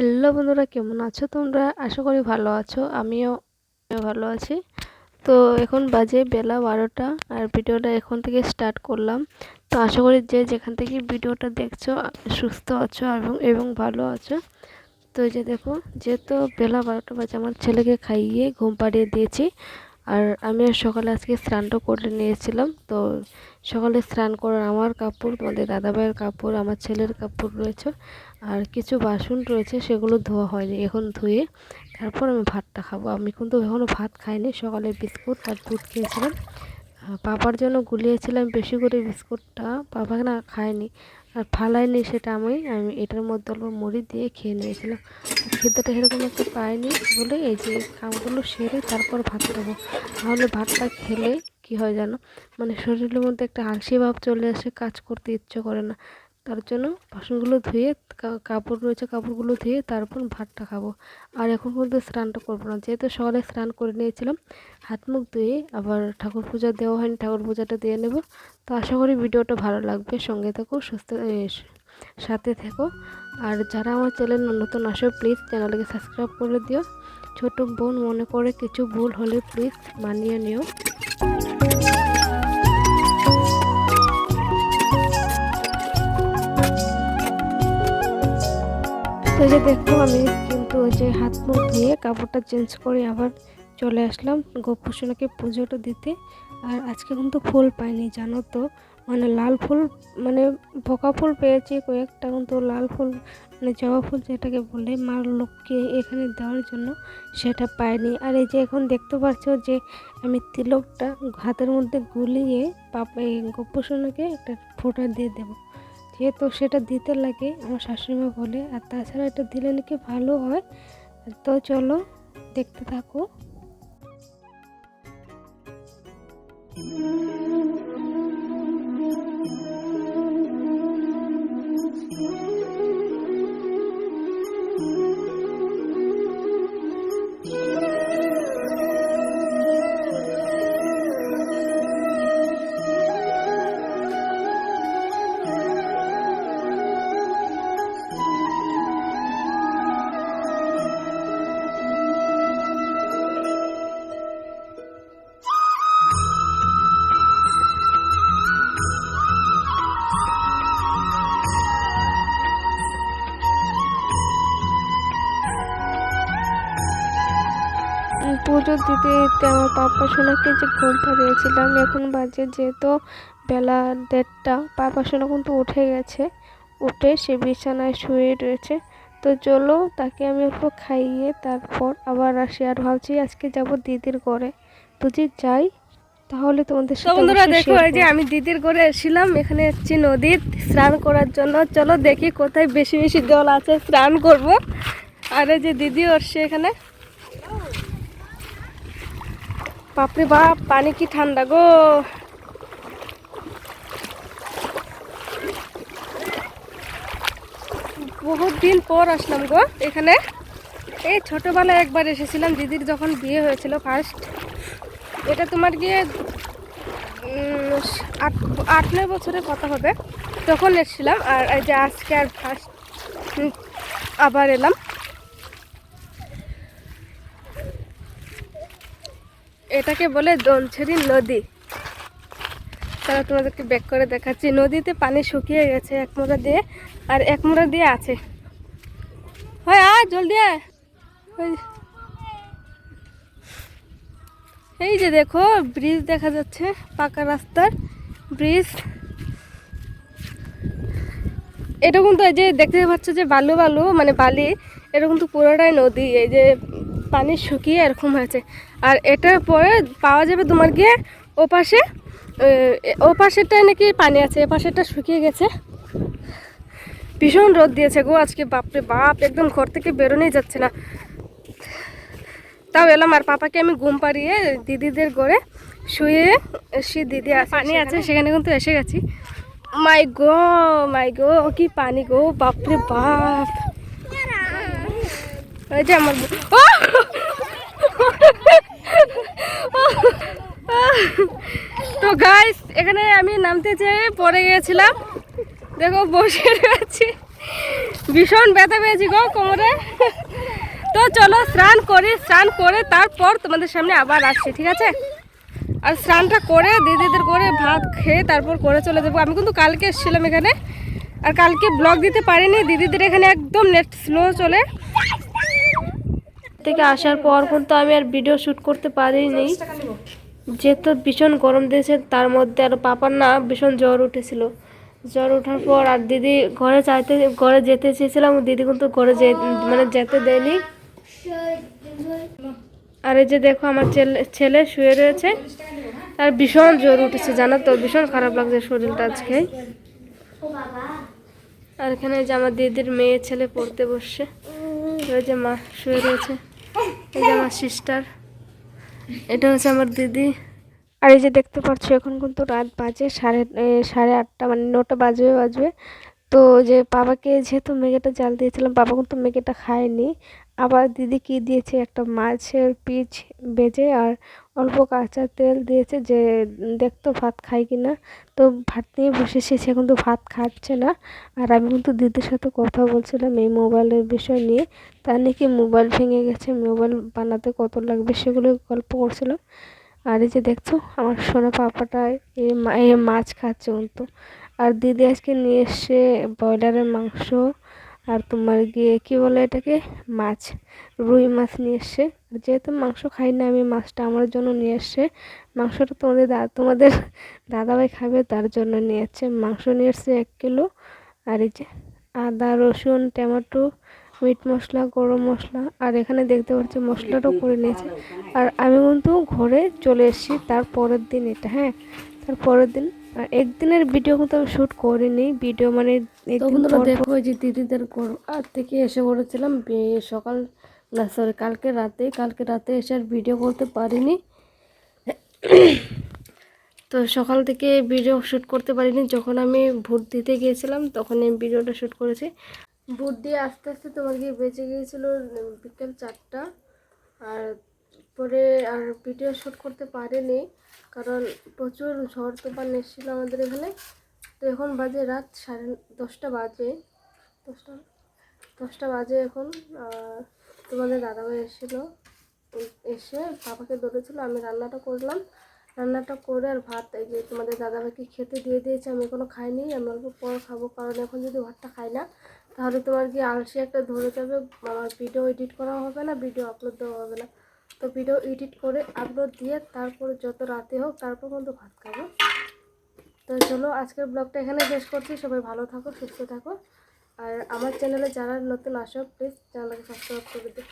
Hello বন্ধুরা, কেমন আছো তোমরা? আশা করি ভালো আছো, আমিও ভালো আছি। তো এখন বাজে বেলা বারোটা আর ভিডিওটা এখন থেকে স্টার্ট করলাম। তো আশা করি যে যেখান থেকে ভিডিওটা দেখছ, সুস্থ আছো এবং এবং ভালো আছো। তো যে দেখো, যেহেতু বেলা বারোটা বাজে, আমার ছেলেকে খাইয়ে ঘুম পাড়িয়ে দিয়েছি। আর আমি আর সকালে আজকে স্নানটা করে নিয়েছিলাম। তো সকালে স্নান করার আমার কাপড়, তোমাদের দাদাভাইয়ের কাপড়, আমার ছেলের কাপড় রয়েছে আর কিছু বাসন রয়েছে, সেগুলো ধোয়া হয়নি। এখন ধুয়ে তারপর আমি ভাতটা খাব। আমি কিন্তু এখনও ভাত খাইনি, সকালে বিস্কুট আর দুধ খেয়েছিলাম। পাপার জন্য গুলিয়েছিলাম বেশি করে বিস্কুটটা। পাপা না খায়নি। আর ফালাইনি সেটা আমি আমি এটার মধ্যে অল্প মুড়ি দিয়ে খেয়ে নিয়েছিলাম। খেতেটা সেরকম একটু পাইনি বলে এই যে কামগুলো সেরে তারপর ভাত খাব। তাহলে ভাতটা খেলে কি হয় জানো? মানে শরীরের মধ্যে একটা আলসি ভাব চলে আসে, কাজ করতে ইচ্ছে করে না। তার জন্য বাসনগুলো ধুয়ে কাপড় রয়েছে কাপড়গুলো ধুয়ে তারপর ভাতটা খাব। আর এখন পর্যন্ত স্নানটা করব না। যেহেতু সকালে স্নান করে নিয়েছিলাম, হাত মুখ ধুয়ে আবার ঠাকুর পূজা দেওয়া হয়নি, ঠাকুর পূজাটা দিয়ে নেব। তো আশা করি ভিডিওটা ভালো লাগবে। সঙ্গে থাকো, সুস্থ সাথে থেকো। আর যারা আমার চ্যানেল নতুন আসো প্লিজ চ্যানেলকে সাবস্ক্রাইব করে দিও। ছোট বোন মনে করে কিছু ভুল হলে প্লিজ মানিয়ে নিও। তো যে দেখো, আমি কিন্তু ওই যে হাত মুখ ধুয়ে কাপড়টা চেঞ্জ করে আবার চলে আসলাম গোপুসোনাকে পুজোটা দিতে। আর আজকে কিন্তু ফুল পাইনি, জানো তো? মানে লাল ফুল মানে পোকা ফুল পেয়েছি, কয়েকটা কিন্তু লাল ফুল মানে জবা ফুল যেটাকে বলে মার লোককে এখানে দেওয়ার জন্য সেটা পাইনি। আর এই যে এখন দেখতে পাচ্ছ যে আমি তিলকটা হাতের মধ্যে গুলিয়ে পাপা এই গোপুসোনাকে একটা ফোঁটা দিয়ে দেবো। যেহেতু সেটা দিতে লাগে। আমার শাশুড়িমা বলে, আর তাছাড়া এটা দিলে নাকি ভালো হয়। তো চলো, দেখতে থাকো। পুজো দিতে দিতে আমার পাপা সোনাকে যে ঘুম পাড়িয়েছিলাম এখন বাজে যেহেতু বেলা দেড়টা পাপা সোনা কিন্তু উঠে গেছে। উঠে সে বিছানায় শুয়ে রয়েছে। তো চলো তাকে আমি একটু খাইয়ে তারপর আবার আসি। আর ভাবছি আজকে যাব দিদির ঘরে। যদি যাই? তাহলে তোমাদের সাথে বন্ধুরা দেখো এই যে আমি দিদির ঘরে এসেছিলাম এখানে এসেছি নদীর স্নান করার জন্য। চলো দেখি কোথায় বেশি বেশি জল আছে স্নান করব। আর এই যে দিদি আসছে এখানে। বাপরে বাপ, পানি কি ঠান্ডা গো? বহুত দিন পর আসলাম গো এখানে। এই ছোটোবেলায় একবার এসেছিলাম, দিদির যখন বিয়ে হয়েছিল ফার্স্ট এটা তোমার গিয়ে আট আট, নয় বছরের কথা হবে। তখন এসেছিলাম, আর এই যে আজকে আর ফার্স্ট আবার এলাম। এটাকে বলে দনছড়ি নদী। তারা তোমাদেরকে ব্যাক করে দেখাচ্ছি। নদীতে পানি শুকিয়ে গেছে এক মোড়া দিয়ে, আর এক মোড়া দিয়ে আছে। হয় আ জলদি এই যে দেখো ব্রিজ দেখা যাচ্ছে, পাকা রাস্তার ব্রিজ এটা কিন্তু এই যে দেখতে পাচ্ছ যে বালু বালু মানে বালি, এটা কিন্তু পুরোটাই নদী। এই যে পানি শুকিয়ে এরকম হয়েছে। আর এটার পরে পাওয়া যাবে তোমার গিয়ে ও পাশে ও পাশেরটায় নাকি পানি আছে এ পাশেরটা শুকিয়ে গেছে। ভীষণ রোদ দিয়েছে গো আজকে বাপরে বাপ একদম ঘর থেকে বেরোনোই যাচ্ছে না। তাও এলাম আর পাপাকে আমি ঘুম পাড়িয়ে দিদিদের ঘরে শুয়ে সে দিদি পানি আছে সেখানে। কিন্তু এসে গেছি। মাই গো মাই গো কি পানি গো বাপরে বাপ। ওই যে আমার তো গাইস এখানে আমি নামতে চেয়ে পড়ে গিয়েছিলাম দেখো বসে রয়েছি। ভীষণ ব্যথা পেয়েছি গো কোমরে। তো চলো স্নান করি স্নান করে তারপর তোমাদের সামনে আবার আসছি ঠিক আছে? আর স্নানটা করে দিদিদের করে ভাত খেয়ে তারপর করে চলে যাব। আমি কিন্তু কালকে এসেছিলাম এখানে। আর কালকে ব্লগ দিতে পারিনি। দিদিদের এখানে একদম নেট স্লো চলে। থেকে আসার পর কিন্তু আমি আর ভিডিও শ্যুট করতে পারিনি। যেহেতু ভীষণ গরম দিয়েছে, তার মধ্যে আর পাপার না ভীষণ জ্বর উঠেছিল। জ্বর ওঠার পর আর দিদি ঘরে চাইতে ঘরে যেতে চেয়েছিলাম, দিদি কিন্তু ঘরে যে মানে যেতে দেয়নি। আর এই যে দেখো আমার ছেলে ছেলে শুয়ে রয়েছে, আর ভীষণ জ্বর উঠেছে, জানো তো, ভীষণ খারাপ লাগছে শরীরটা আজকে। আর এখানে যে আমার দিদির মেয়ে ছেলে পড়তে বসছে, ওই যে মা শুয়ে রয়েছে, এই যে আমার সিস্টার এটা হচ্ছে আমার দিদি। আর এই যে দেখতে পাচ্ছ, এখন কিন্তু রাত বাজে, সাড়ে সাড়ে আটটা মানে নটা বাজবে বাজবে। তো যে বাবাকে যেহেতু মেঘেটা জাল দিয়েছিলাম, বাবা কিন্তু মেঘেটা খায়নি। আবার দিদি কি দিয়েছে? একটা মাছের পিচ বেজে আর অল্প কাঁচা তেল দিয়েছে যে দেখতো ভাত খাই কি না। তো ভাত নিয়ে বসেছে, সে কিন্তু ভাত খাচ্ছে না। আর আমি কিন্তু দিদির সাথে কথা বলছিলাম এই মোবাইলের বিষয় নিয়ে। তার নাকি মোবাইল ভেঙে গেছে, মোবাইল বানাতে কত লাগবে সেগুলো গল্প করছিলাম। আর এই যে দেখছ, আমার সোনা পাপাটা এই মাছ খাচ্ছে কিন্তু। আর দিদি আজকে নিয়ে এসছে ব্রয়লারের মাংস। আর তোমার গিয়ে কি বলে এটাকে? মাছ, রুই মাছ নিয়ে এসছে। যেহেতু মাংস খাই না, আমি মাছটা আমার জন্য নিয়ে এসছে। মাংসটা তোমাদের দা, তোমাদের দাদাভাই খাবে, তার জন্য নিয়ে এসছে। মাংস নিয়ে এসছে এক কিলো। আর এই যে আদা, রসুন, টমেটো, মিট মশলা, গরম মশলা, আর এখানে দেখতে পাচ্ছি মশলাটাও করে নিয়েছে। আর আমি কিন্তু ঘরে চলে এসেছি, তার পরের দিন এটা হ্যাঁ? তার পরের দিন আর একদিনের ভিডিও কিন্তু আমি শ্যুট করিনি। ভিডিও মানে পর দেখো যে দিদিদের আর থেকে এসে পড়েছিলাম সকাল না সরি কালকে রাতে কালকে রাতে এসে আর ভিডিও করতে পারিনি। তো সকাল থেকে ভিডিও শ্যুট করতে পারিনি। যখন আমি ভোট দিতে গিয়েছিলাম তখন আমি ভিডিওটা শ্যুট করেছি। ভোট দিয়ে আস্তে আস্তে তোমার গিয়ে বেঁচে গিয়েছিল বিকেল চারটা। আর পরে আর ভিডিও শ্যুট করতে পারেনি, কারণ প্রচুর ঝড় তুফান এসেছিল আমাদের এখানে। তো এখন বাজে রাত সাড়ে দশটা বাজে। দশটা দশটা বাজে এখন তোমাদের দাদাভাই এসেছিল। এসে বাবাকে ধরেছিল, আমি রান্নাটা করলাম। রান্নাটা করে আর ভাত, এই যে তোমাদের দাদাভাইকে খেতে দিয়ে দিয়েছে, আমি এখনও খাইনি। আমি অল্প পর খাব, কারণ এখন যদি ভাতটা খাই না, তাহলে তোমার কি আলসি একটা ধরে যাবে? ভিডিও এডিট করা হবে না ভিডিও আপলোড দেওয়া হবে না। তো ভিডিও এডিট করে আপলোড দিয়ে তারপর যত রাতে হোক তারপর কিন্তু ভাত খাব। তো চলো আজকের ব্লগটা এখানে শেষ করছি। সবাই ভালো থাকো, সুস্থ থাকো। আর আমার চ্যানেলে যারা নতুন আসো প্লিজ চ্যানেলকে সাবস্ক্রাইব করে দিও।